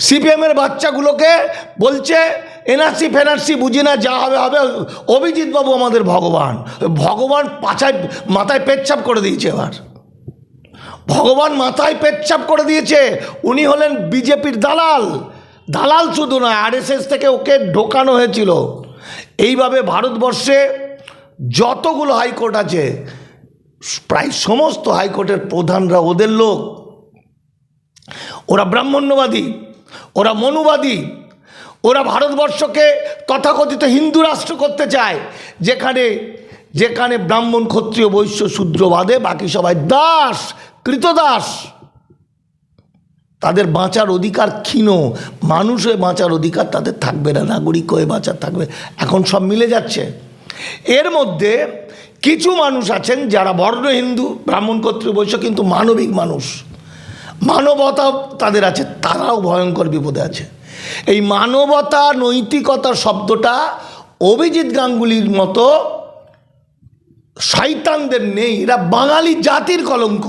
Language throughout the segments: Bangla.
সিপিএমের বাচ্চাগুলোকে বলছে, এনআরসি ফেনার্সি বুঝি না, যা হবে হবে। অভিজিৎ বাবু আমাদের ভগবান। ভগবান পাছায়, মাথায় পেচ্ছাপ করে দিয়েছে এবার। ভগবান মাথায় পেচ্ছাপ করে দিয়েছে। উনি হলেন বিজেপির দালাল। দালাল শুধু নয়, আরএসএস থেকে ওকে ঢোকানো হয়েছিল। এইভাবে ভারতবর্ষে যতগুলো হাইকোর্ট আছে, প্রায় সমস্ত হাইকোর্টের প্রধানরা ওদের লোক। ওরা ব্রাহ্মণ্যবাদী। ওরা মনুবাদী। ওরা ভারতবর্ষকে তথাকথিত হিন্দু রাষ্ট্র করতে চায়। যেখানে যেখানে ব্রাহ্মণ, ক্ষত্রিয়, বৈশ্য শূদ্রবাদে বাকি সবাই দাস, কৃতদাস। তাদের বাঁচার অধিকার ক্ষীণ। মানুষ হয়ে বাঁচার অধিকার তাদের থাকবে না, নাগরিক হয়ে বাঁচার থাকবে। এখন সব মিলে যাচ্ছে। এর মধ্যে কিছু মানুষ আছেন যারা বর্ণ হিন্দু, ব্রাহ্মণ, ক্ষত্রিয়, বৈশ্য, কিন্তু মানবিক মানুষ। মানবতা তাদের আছে, তারাও ভয়ঙ্কর বিপদে আছে। এই মানবতা নৈতিকতা শব্দটা অভিজিৎ গাঙ্গুলির মতো শয়তানদের নেই। এরা বাঙালি জাতির কলঙ্ক।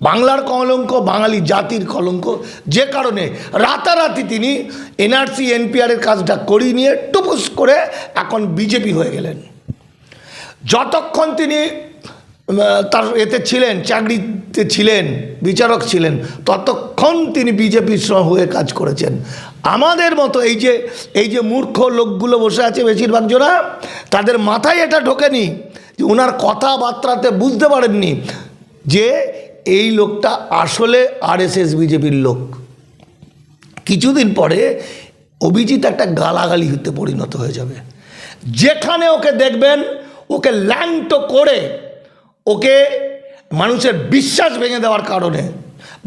বাংলার কলঙ্ক, বাঙালি জাতির কলঙ্ক। যে কারণে রাতারাতি তিনি এনআরসি এনপিআরের কাজটা করিয়ে নিয়ে টুপুস করে এখন বিজেপি হয়ে গেলেন। যতক্ষণ তিনি তার এতে ছিলেন, চাকরিতে ছিলেন, বিচারক ছিলেন। ততক্ষণ তিনি বিজেপির হয়ে কাজ করেছেন। আমাদের মতো এই যে এই যে মূর্খ লোকগুলো বসে আছে বেশিরভাগ জোড়া, তাদের মাথায় এটা ঢোকেনি যে ওনার কথাবার্তাতে বুঝতে পারেননি যে এই লোকটা আসলে আরএসএস বিজেপির লোক। কিছুদিন পরে অভিজিৎ একটা গালাগালি হতে পরিণত হয়ে যাবে। যেখানে ওকে দেখবেন, ওকে ল্যাংটো করে ওকে মানুষের বিশ্বাস ভেঙে দেওয়ার কারণে,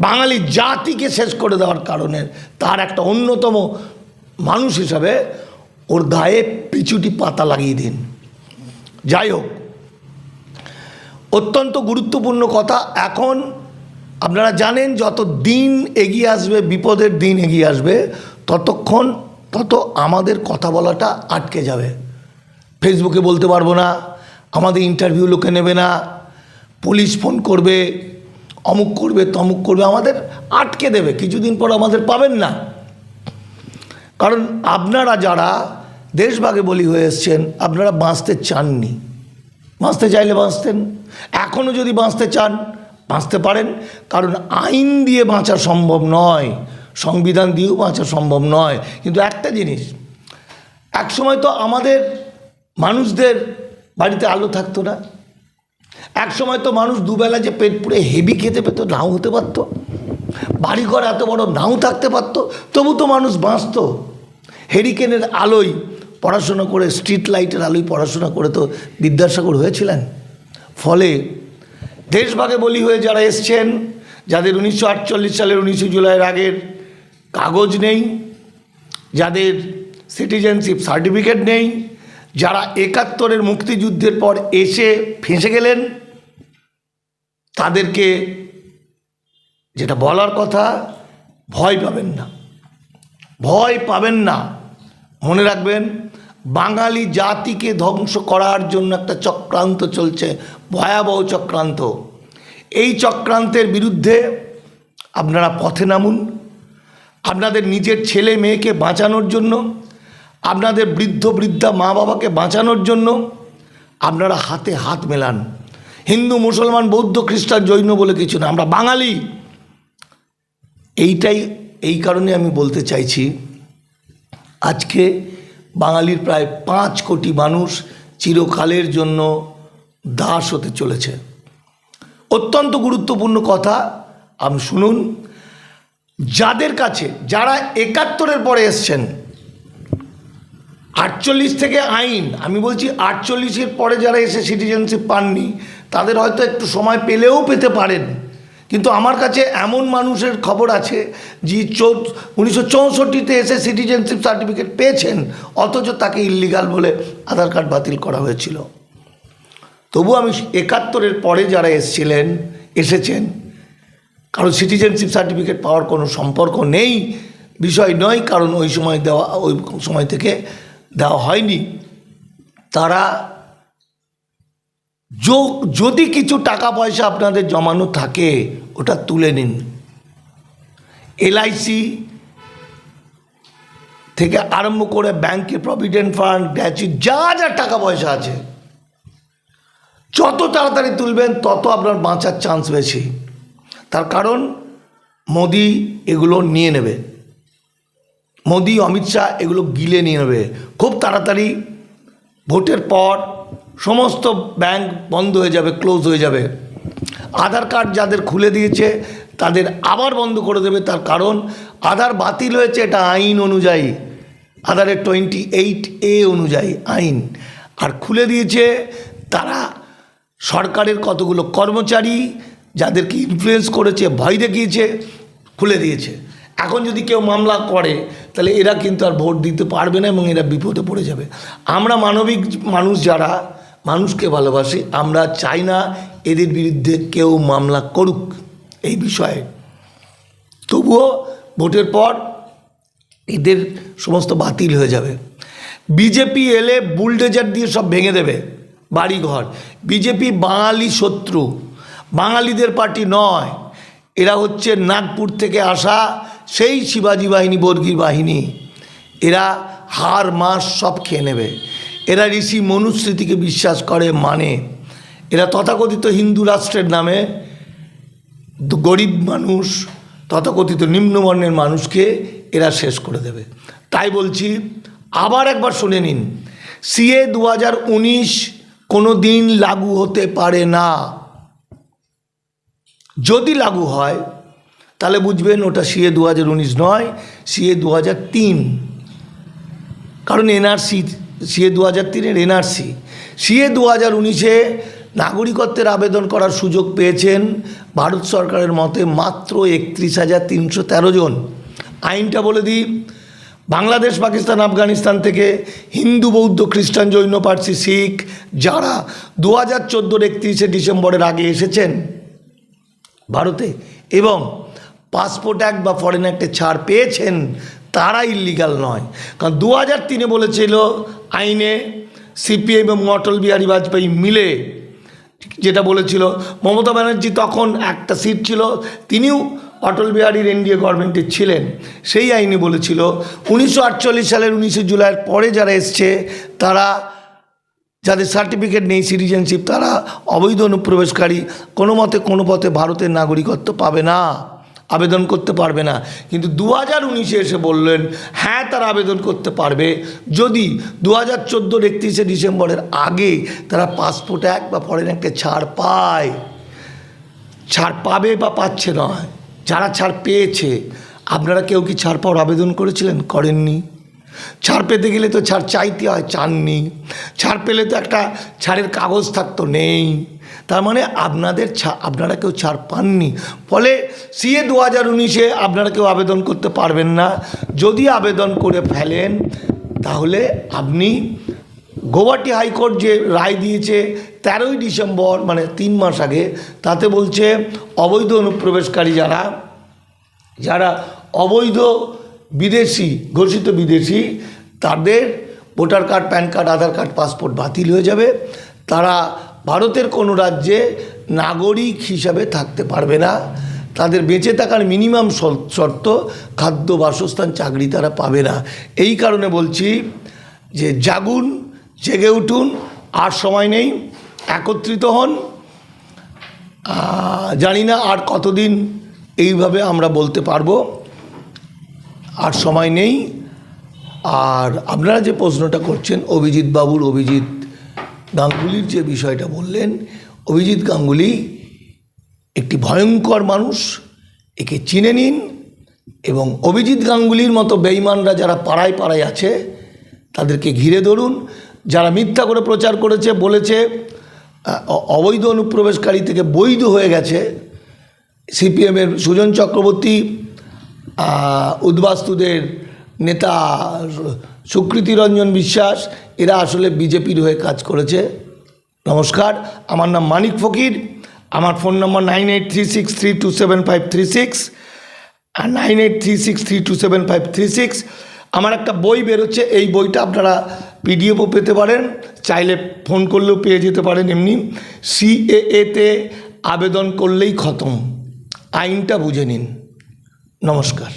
বাঙালি জাতিকে শেষ করে দেওয়ার কারণে তার একটা অন্যতম মানুষ হিসাবে ওর গায়ে পিছুটি পাতা লাগিয়ে দিন। যাই হোক, অত্যন্ত গুরুত্বপূর্ণ কথা। এখন আপনারা জানেন, যত দিন এগিয়ে আসবে, বিপদের দিন এগিয়ে আসবে, ততক্ষণ তত আমাদের কথা বলাটা আটকে যাবে। ফেসবুকে বলতে পারব না, আমাদের ইন্টারভিউ লোকে নেবে না পুলিশ ফোন করবে, অমুক করবে, তমুক করবে, আমাদের আটকে দেবে, কিছুদিন পর আমাদের পাবেন না। কারণ আপনারা যারা দেশভাগে বলি হয়ে এসছেন, আপনারা বাঁচতে চাননি। বাঁচতে চাইলে বাঁচতেন এখনও যদি বাঁচতে চান, বাঁচতে পারেন। কারণ আইন দিয়ে বাঁচা সম্ভব নয়, সংবিধান দিয়েও বাঁচা সম্ভব নয়। কিন্তু একটা জিনিস এক সময় তো আমাদের মানুষদের বাড়িতে আলো থাকতো না। এক সময় তো মানুষ দুবেলা যে পেট পুড়ে হেভি খেতে পেতো, নাও হতে পারতো। বাড়িঘর এত বড়, নাও থাকতে পারতো। তবু তো মানুষ বাঁচতো। হেরিকেনের আলোয় পড়াশোনা করে স্ট্রিট লাইটের আলোয় পড়াশোনা করে তো বিদ্যাসাগর হয়েছিলেন। ফলে দেশভাগে বলি হয়ে যারা এসছেন, যাদের উনিশশো আটচল্লিশ সালের উনিশে জুলাইয়ের আগের কাগজ নেই, যাদের সিটিজেনশিপ সার্টিফিকেট নেই, যারা একাত্তরের মুক্তিযুদ্ধের পর এসে ফেঁসে গেলেন তাদেরকে যেটা বলার কথা, ভয় পাবেন না। ভয় পাবেন না। মনে রাখবেন, বাঙালি জাতিকে ধ্বংস করার জন্য একটা চক্রান্ত চলছে, ভয়াবহ চক্রান্ত। এই চক্রান্তের বিরুদ্ধে আপনারা পথে নামুন। আপনাদের নিজের ছেলে মেয়েকে বাঁচানোর জন্য, আপনাদের বৃদ্ধ বৃদ্ধা মা বাবাকে বাঁচানোর জন্য আপনারা হাতে হাত মেলান। হিন্দু, মুসলমান, বৌদ্ধ, খ্রিস্টান, জৈন বলে কিছু না, আমরা বাঙালি। এইটাই, এই কারণে আমি বলতে চাইছি, আজকে বাঙালির প্রায় পাঁচ কোটি মানুষ চিরকালের জন্য দাস হতে চলেছে। অত্যন্ত গুরুত্বপূর্ণ কথা আপনি শুনুন, যাদের কাছে, যারা একাত্তরের পরে এসছেন, আটচল্লিশ থেকে আইন, আমি বলছি আটচল্লিশের পরে যারা এসে সিটিজেনশিপ পাননি তাদের হয়তো একটু সময় পেলেও পেতে পারেন। কিন্তু আমার কাছে এমন মানুষের খবর আছে যে চৌ উনিশশো চৌষট্টিতে এসে সিটিজেনশিপ সার্টিফিকেট পেয়েছেন, অথচ তাকে ইল্লিগাল বলে আধার কার্ড বাতিল করা হয়েছিল। তবু আমি একাত্তরের পরে যারা এসেছিলেন, এসেছেন, কারণ সিটিজেনশিপ সার্টিফিকেট পাওয়ার কোনো সম্পর্ক নেই, বিষয় নয়, কারণ ওই সময় দেওয়া ওই সময় থেকে দেওয়া হয়নি। তারা যদি কিছু টাকা পয়সা আপনাদের জমানো থাকে, ওটা তুলে নিন। এলআইসি থেকে আরম্ভ করে ব্যাংকে প্রভিডেন্ট ফান্ড গ্র্যাচুইট যা যা টাকা পয়সা আছে, যত তাড়াতাড়ি তুলবেন, তত আপনার বাঁচার চান্স বেশি। তার কারণ, মোদি এগুলো নিয়ে নেবে। মোদি, অমিত শাহ এগুলো গিলে নিয়ে নেবে। খুব তাড়াতাড়ি, ভোটের পর সমস্ত ব্যাংক বন্ধ হয়ে যাবে, ক্লোজ হয়ে যাবে। আধার কার্ড যাদের খুলে দিয়েছে, তাদের আবার বন্ধ করে দেবে তার কারণ, আধার বাতিল হয়েছে এটা আইন অনুযায়ী। আধারের টোয়েন্টি এইট এ অনুযায়ী আইন। আর খুলে দিয়েছে তারা সরকারের কতগুলো কর্মচারী যাদেরকে ইনফ্লুয়েন্স করেছে, ভয় দেখিয়েছে, খুলে দিয়েছে। এখন যদি কেউ মামলা করে, তাহলে এরা কিন্তু আর ভোট দিতে পারবে না এবং এরা বিপদে পড়ে যাবে। আমরা মানবিক মানুষ যারা মানুষকে ভালোবাসি, আমরা চাই না এদের বিরুদ্ধে কেউ মামলা করুক এই বিষয়ে। তবুও ভোটের পর এদের সমস্ত বাতিল হয়ে যাবে। বিজেপি এলে বুলডেজার দিয়ে সব ভেঙে দেবে বাড়িঘর। বিজেপি বাঙালি শত্রু, বাঙালিদের পার্টি নয়। এরা হচ্ছে নাগপুর থেকে আসা সেই শিবাজী বাহিনী, বর্গীর বাহিনী। এরা হার মাস সব খেয়ে নেবে। এরা ঋষি মনুস্মৃতিকে বিশ্বাস করে মানে। এরা তথাকথিত হিন্দু রাষ্ট্রের নামে গরিব মানুষ, তথাকথিত নিম্নবর্ণের মানুষকে এরা শেষ করে দেবে। তাই বলছি, আবার একবার শুনে নিন, সিএ দু হাজার উনিশ কোনো দিন লাগু হতে পারে না। যদি লাগু হয়, তাহলে বুঝবেন ওটা সিএ দু হাজার উনিশ নয়, সিএ দু হাজার তিন। কারণ এনআরসি সিএ দু হাজার তিনের এনআরসি। সিএ দু হাজার উনিশে নাগরিকত্বের আবেদন করার সুযোগ পেয়েছেন ভারত সরকারের মতে মাত্র একত্রিশ হাজার তিনশো তেরো জন। আইনটা বলে দিই, বাংলাদেশ, পাকিস্তান, আফগানিস্তান থেকে হিন্দু, বৌদ্ধ, খ্রিস্টান, জৈন, পার্সি, শিখ যারা দু হাজার চোদ্দোর একত্রিশে ডিসেম্বরের আগে এসেছেন ভারতে এবং পাসপোর্ট অ্যাক্ট বা ফরেন অ্যাক্টে ছাড় পেয়েছেন তারা ইল্লিগাল নয়। কারণ দু হাজার তিনে বলেছিল আইনে সিপিএম এবং অটল বিহারী বাজপেয়ী মিলে, যেটা বলেছিল, মমতা ব্যানার্জি তখন একটা সিট ছিল, তিনিও অটল বিহারীর এনডিএ গভর্নমেন্টে ছিলেন। সেই আইনে বলেছিল, উনিশশো আটচল্লিশ সালের উনিশে জুলাইয়ের পরে যারা এসছে, তারা যাদের সার্টিফিকেট নেই, সিটিজেনশিপ, তারা অবৈধ অনুপ্রবেশকারী, কোনো মতে কোনো পথে ভারতের নাগরিকত্ব পাবে না। আবেদন করতে পারবে না। কিন্তু দু হাজার উনিশে এসে বললেন হ্যাঁ তারা আবেদন করতে পারবে। যদি দু হাজার চোদ্দোর একত্রিশে ডিসেম্বরের আগে তারা পাসপোর্ট অ্যাক্ট বা ফরেন অ্যাক্টে ছাড় পায়। ছাড় পাবে বা পাচ্ছে নয়। যারা ছাড় পেয়েছে, আপনারা কেউ কি ছাড় পাওয়ার আবেদন করেছিলেন? করেননি। ছাড় পেতে গেলে তো ছাড় চাইতে হয়, চাননি। ছাড় পেলে তো একটা ছাড়ের কাগজ থাকতো, নেই। তার মানে আপনাদের আপনারা কেউ ছাড় পাননি। ফলে সিএ দু হাজার উনিশে আপনারা কেউ আবেদন করতে পারবেন না। যদি আবেদন করে ফেলেন, তাহলে আপনি গৌহাটি হাইকোর্ট যে রায় দিয়েছে তেরোই ডিসেম্বর মানে তিন মাস আগে, তাতে বলছে অবৈধ অনুপ্রবেশকারী যারা যারা অবৈধ বিদেশি, ঘোষিত বিদেশি, তাদের voter card, PAN card, Aadhaar card, passport বাতিল হয়ে যাবে। তারা ভারতের কোনো রাজ্যে নাগরিক হিসাবে থাকতে পারবে না। তাদের বেঁচে থাকার মিনিমাম শর্ত খাদ্য বাসস্থান চাকরি তারা পাবে না। এই কারণে বলছি যে জাগুন, জেগে উঠুন, আর সময় নেই, একত্রিত হন। জানি না আর কতদিন এইভাবে আমরা বলতে পারব। আর সময় নেই। আর আপনারা যে প্রশ্নটা করছেন, অভিজিৎ বাবুর অভিজিৎ গাঙ্গুলির যে বিষয়টা বললেন, অভিজিৎ গাঙ্গুলি একটি ভয়ঙ্কর মানুষ, একে চিনে নিন এবং অভিজিৎ গাঙ্গুলির মতো বেইমানরা যারা পাড়ায় পাড়ায় আছে, তাদেরকে ঘিরে ধরুন। যারা মিথ্যা করে প্রচার করেছে, বলেছে অবৈধ অনুপ্রবেশকারী থেকে বৈধ হয়ে গেছে, সিপিএমের সুজন চক্রবর্তী উদ্বাস্তুদের নেতা সুকৃতি রঞ্জন বিশ্বাস, এরা আসলে বিজেপির হয়ে কাজ করেছে। নমস্কার, আমার নাম মানিক ফকির, আমার ফোন নম্বর nine eight three six three two seven five three six আর nine eight three six three two seven five three six. আমার একটা বই বেরোচ্ছে, এই বইটা আপনারা পিডিএফও পেতে পারেন, চাইলে ফোন করলেও পেয়ে যেতে পারেন এমনি। সিএএতে আবেদন করলেই খতম। আইনটা বুঝে নিন। নমস্কার।